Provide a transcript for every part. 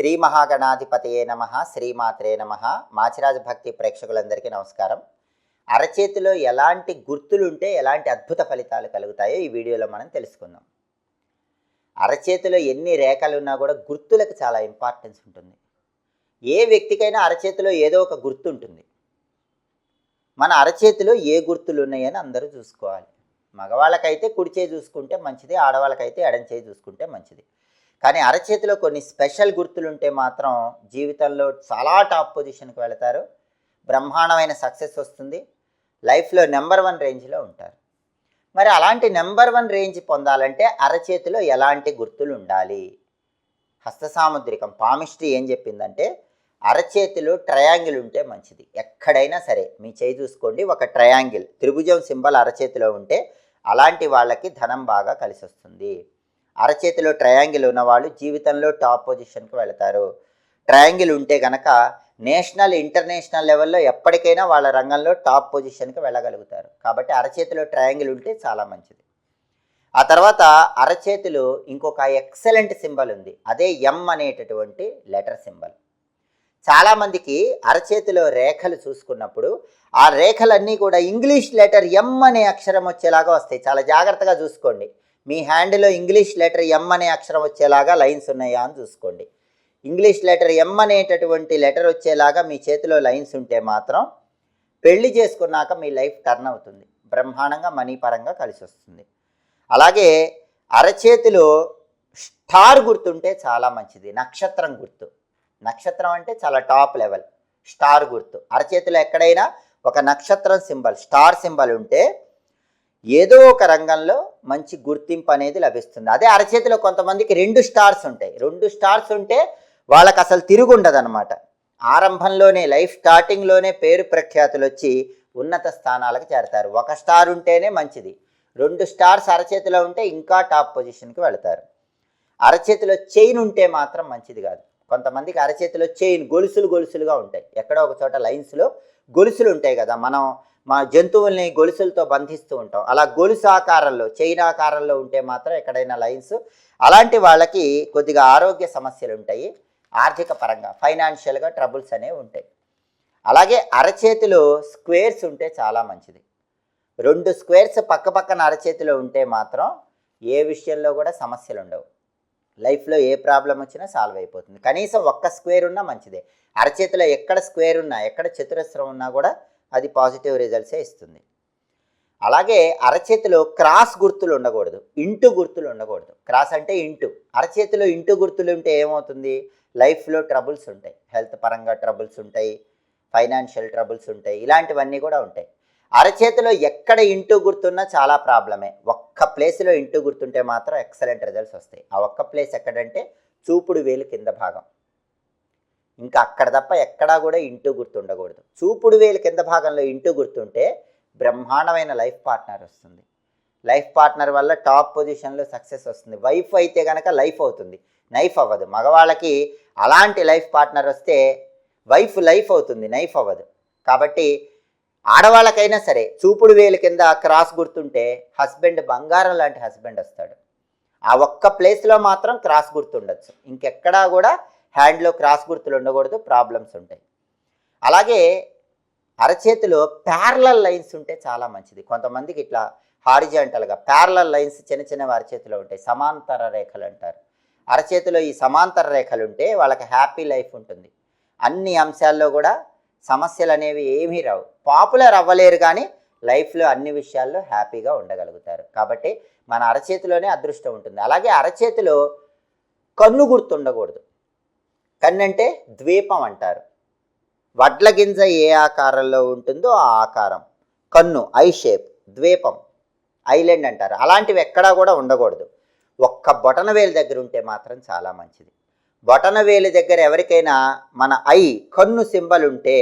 శ్రీ మహాగణాధిపతయే నమ శ్రీమాత్రే నమ. మాచిరాజ భక్తి ప్రేక్షకులందరికీ నమస్కారం. అరచేతిలో ఎలాంటి గుర్తులుంటే ఎలాంటి అద్భుత ఫలితాలు కలుగుతాయో ఈ వీడియోలో మనం తెలుసుకుందాం. అరచేతిలో ఎన్ని రేఖలు ఉన్నా కూడా గుర్తులకు చాలా ఇంపార్టెన్స్ ఉంటుంది. ఏ వ్యక్తికైనా అరచేతిలో ఏదో ఒక గుర్తు ఉంటుంది మన అరచేతిలో ఏ గుర్తులు ఉన్నాయని అందరూ చూసుకోవాలి. మగవాళ్ళకైతే కుడి చేయి చూసుకుంటే మంచిది ఆడవాళ్ళకైతే ఎడం చేయి చూసుకుంటే మంచిది. కానీ అరచేతిలో కొన్ని స్పెషల్ గుర్తులు ఉంటే మాత్రం జీవితంలో చాలా టాప్ పొజిషన్కి వెళతారు. బ్రహ్మాండమైన సక్సెస్ వస్తుంది. లైఫ్లో నెంబర్ వన్ రేంజ్లో ఉంటారు. మరి అలాంటి నెంబర్ వన్ రేంజ్ పొందాలంటే అరచేతిలో ఎలాంటి గుర్తులు ఉండాలి హస్తసాముద్రికం పామిస్ట్రీ ఏం చెప్పిందంటే అరచేతిలో ట్రయాంగిల్ ఉంటే మంచిది. ఎక్కడైనా సరే మీ చేయి చూసుకోండి ఒక ట్రయాంగిల్ త్రిభుజం సింబల్ అరచేతిలో ఉంటే అలాంటి వాళ్ళకి ధనం బాగా కలిసి వస్తుంది అరచేతిలో ట్రయాంగిల్ ఉన్నవాళ్ళు జీవితంలో టాప్ పొజిషన్కి వెళతారు. ట్రయాంగిల్ ఉంటే గనక నేషనల్ ఇంటర్నేషనల్ లెవెల్లో ఎప్పటికైనా వాళ్ళ రంగంలో టాప్ పొజిషన్కి వెళ్ళగలుగుతారు. కాబట్టి అరచేతిలో ట్రయాంగిల్ ఉంటే చాలా మంచిది. ఆ తర్వాత అరచేతిలో ఇంకొక ఎక్సలెంట్ సింబల్ ఉంది. అదే ఎం అనేటటువంటి లెటర్ సింబల్. చాలామందికి అరచేతిలో రేఖలు చూసుకున్నప్పుడు ఆ రేఖలన్నీ కూడా ఇంగ్లీష్ లెటర్ ఎం అనే అక్షరం వచ్చేలాగా వస్తాయి. చాలా జాగ్రత్తగా చూసుకోండి. మీ హ్యాండ్లో ఇంగ్లీష్ లెటర్ ఎం అనే అక్షరం వచ్చేలాగా లైన్స్ ఉన్నాయా అని చూసుకోండి. ఇంగ్లీష్ లెటర్ ఎం అనేటటువంటి లెటర్ వచ్చేలాగా మీ చేతిలో లైన్స్ ఉంటే మాత్రం పెళ్ళి చేసుకున్నాక మీ లైఫ్ టర్న్ అవుతుంది. బ్రహ్మాండంగా మనీ పరంగా కలిసి వస్తుంది. అలాగే అరచేతిలో స్టార్ గుర్తుంటే చాలా మంచిది. నక్షత్రం గుర్తు. నక్షత్రం అంటే చాలా టాప్ లెవెల్. స్టార్ గుర్తు. అరచేతిలో ఎక్కడైనా ఒక నక్షత్రం సింబల్ స్టార్ సింబల్ ఉంటే ఏదో ఒక రంగంలో మంచి గుర్తింపు అనేది లభిస్తుంది. అదే అరచేతిలో కొంతమందికి రెండు స్టార్స్ ఉంటాయి. రెండు స్టార్స్ ఉంటే వాళ్ళకి అసలు తిరుగుండదనమాట ఆరంభంలోనే లైఫ్ స్టార్టింగ్లోనే పేరు ప్రఖ్యాతులు వచ్చి ఉన్నత స్థానాలకు చేరతారు. ఒక స్టార్ ఉంటేనే మంచిది. రెండు స్టార్స్ అరచేతిలో ఉంటే ఇంకా టాప్ పొజిషన్కి వెళతారు. అరచేతిలో చైన్ ఉంటే మాత్రం మంచిది కాదు. కొంతమందికి అరచేతిలో చైన్ గొలుసులు గొలుసులుగా ఉంటాయి. ఎక్కడో ఒక చోట లైన్స్లో గొలుసులు ఉంటాయి కదా. మనం మా జంతువుల్ని గొలుసులతో బంధిస్తూ ఉంటాం. అలా గొలుసు ఆకారంలో చైన్ ఆకారంలో ఉంటే మాత్రం ఎక్కడైనా లైన్స్. అలాంటి వాళ్ళకి కొద్దిగా ఆరోగ్య సమస్యలు ఉంటాయి. ఆర్థిక పరంగా ఫైనాన్షియల్గా ట్రబుల్స్ అనేవి ఉంటాయి. అలాగే అరచేతిలో స్క్వేర్స్ ఉంటే చాలా మంచిది. రెండు స్క్వేర్స్ పక్క పక్కన అరచేతిలో ఉంటే మాత్రం ఏ విషయంలో కూడా సమస్యలు ఉండవు. లైఫ్లో ఏ ప్రాబ్లం వచ్చినా సాల్వ్ అయిపోతుంది. కనీసం ఒక్క స్క్వేర్ ఉన్నా మంచిదే. అరచేతిలో ఎక్కడ స్క్వేర్ ఉన్నా ఎక్కడ చతురస్రం ఉన్నా కూడా అది పాజిటివ్ రిజల్ట్సే ఇస్తుంది. అలాగే అరచేతిలో క్రాస్ గుర్తులు ఉండకూడదు ఇంటు గుర్తులు ఉండకూడదు. క్రాస్ అంటే ఇంటు అరచేతిలో ఇంటు గుర్తులు ఉంటే ఏమవుతుంది? లైఫ్లో ట్రబుల్స్ ఉంటాయి. హెల్త్ పరంగా ట్రబుల్స్ ఉంటాయి ఫైనాన్షియల్ ట్రబుల్స్ ఉంటాయి ఇలాంటివన్నీ కూడా ఉంటాయి. అరచేతిలో ఎక్కడ ఇంటూ గుర్తున్నా చాలా ప్రాబ్లమే ఒక్క ప్లేస్లో ఇంటూ గుర్తుంటే మాత్రం ఎక్సలెంట్ రిజల్ట్స్ వస్తాయి. ఆ ఒక్క ప్లేస్ ఎక్కడంటే చూపుడు వేలు కింద భాగం. ఇంకా అక్కడ తప్ప ఎక్కడా కూడా ఇంటూ గుర్తుండకూడదు చూపుడు వేలు కింద భాగంలో ఇంటూ గుర్తుంటే బ్రహ్మాండమైన లైఫ్ పార్ట్నర్ వస్తుంది. లైఫ్ పార్ట్నర్ వల్ల టాప్ పొజిషన్లో సక్సెస్ వస్తుంది. వైఫ్ అయితే కనుక లైఫ్ అవుతుంది. నైఫ్ అవ్వదు. మగవాళ్ళకి అలాంటి లైఫ్ పార్ట్నర్ వస్తే వైఫ్ లైఫ్ అవుతుంది. నైఫ్ అవ్వదు. కాబట్టి ఆడవాళ్ళకైనా సరే చూపుడు వేలు కింద క్రాస్ గుర్తుంటే హస్బెండ్ బంగారం లాంటి హస్బెండ్ వస్తాడు. ఆ ఒక్క ప్లేస్లో మాత్రం క్రాస్ గుర్తుండొచ్చు. ఇంకెక్కడా కూడా హ్యాండ్లో క్రాస్ గుర్తులు ఉండకూడదు ప్రాబ్లమ్స్ ఉంటాయి. అలాగే అరచేతిలో ప్యారలల్ లైన్స్ ఉంటే చాలా మంచిది. కొంతమందికి ఇట్లా హారిజాంటల్గా ప్యారలల్ లైన్స్ చిన్న చిన్నవి అరచేతిలో ఉంటాయి. సమాంతర రేఖలు అంటారు. అరచేతిలో ఈ సమాంతర రేఖలు ఉంటే వాళ్ళకి హ్యాపీ లైఫ్ ఉంటుంది. అన్ని అంశాల్లో కూడా సమస్యలు అనేవి ఏమీ రావు. పాపులర్ అవ్వలేరు కానీ లైఫ్లో అన్ని విషయాల్లో హ్యాపీగా ఉండగలుగుతారు. కాబట్టి మన అరచేతిలోనే అదృష్టం ఉంటుంది. అలాగే అరచేతిలో కన్ను గుర్తుండకూడదు. కన్నంటే ద్వీపం అంటారు. వడ్ల గింజ ఏ ఆకారంలో ఉంటుందో ఆ ఆకారం. కన్ను ఐ షేప్ ద్వీపం ఐలాండ్ అంటారు. అలాంటివి ఎక్కడా కూడా ఉండకూడదు. ఒక్క బొటనవేలు దగ్గర ఉంటే మాత్రం చాలా మంచిది. బొటనవేలు దగ్గర ఎవరికైనా మన ఐ కన్ను సింబల్ ఉంటే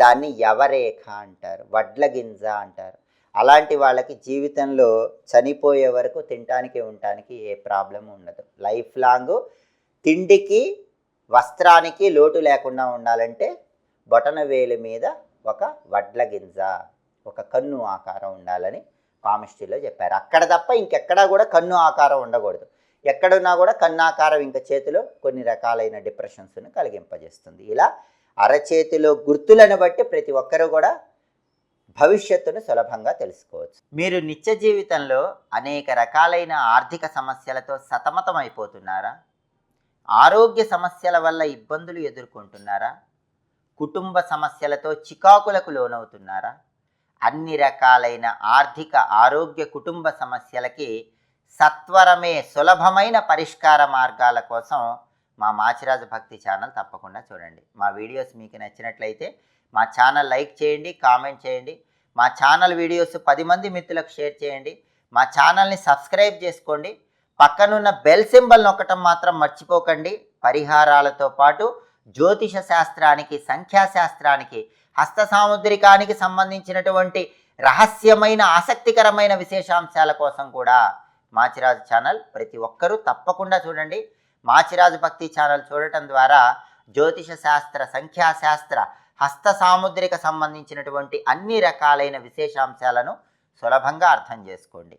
దాన్ని యవరేఖ అంటారు వడ్ల గింజ అంటారు. అలాంటి వాళ్ళకి జీవితంలో చనిపోయే వరకు తినటానికి ఉండటానికి ఏ ప్రాబ్లం ఉండదు. లైఫ్ లాంగ్ తిండికి వస్త్రానికి లోటు లేకుండా ఉండాలంటే బొటన వేలు మీద ఒక వడ్ల గింజ ఒక కన్ను ఆకారం ఉండాలని కామిస్ట్రీలో చెప్పారు. అక్కడ తప్ప ఇంకెక్కడా కూడా కన్ను ఆకారం ఉండకూడదు. ఎక్కడున్నా కూడా కన్నాకారం ఇంకా చేతిలో కొన్ని రకాలైన డిప్రెషన్స్ను కలిగింపజేస్తుంది. ఇలా అరచేతిలో గుర్తులను బట్టి ప్రతి ఒక్కరూ కూడా భవిష్యత్తును సులభంగా తెలుసుకోవచ్చు. మీరు నిత్య జీవితంలో అనేక రకాలైన ఆర్థిక సమస్యలతో సతమతం అయిపోతున్నారా ఆరోగ్య సమస్యల వల్ల ఇబ్బందులు ఎదుర్కొంటున్నారా? కుటుంబ సమస్యలతో చికాకులకు లోనవుతున్నారా? అన్ని రకాలైన ఆర్థిక ఆరోగ్య కుటుంబ సమస్యలకి సత్వరమే సులభమైన పరిష్కార మార్గాల కోసం మా మాచిరాజు భక్తి ఛానల్ తప్పకుండా చూడండి. మా వీడియోస్ మీకు నచ్చినట్లయితే మా ఛానల్ లైక్ చేయండి కామెంట్ చేయండి. మా ఛానల్ వీడియోస్ పది మంది మిత్రులకు షేర్ చేయండి. మా ఛానల్ని సబ్స్క్రైబ్ చేసుకోండి. పక్కనున్న బెల్ సింబల్ నొక్కటం మాత్రం మర్చిపోకండి. పరిహారాలతో పాటు జ్యోతిష శాస్త్రానికి సంఖ్యాశాస్త్రానికి హస్త సాముద్రికానికి సంబంధించినటువంటి రహస్యమైన ఆసక్తికరమైన విశేషాంశాల కోసం కూడా మాచిరాజు ఛానల్ ప్రతి ఒక్కరూ తప్పకుండా చూడండి. మాచిరాజు భక్తి ఛానల్ చూడటం ద్వారా జ్యోతిష శాస్త్ర సంఖ్యాశాస్త్ర హస్త సాముద్రిక సంబంధించినటువంటి అన్ని రకాలైన విశేషాంశాలను సులభంగా అర్థం చేసుకోండి.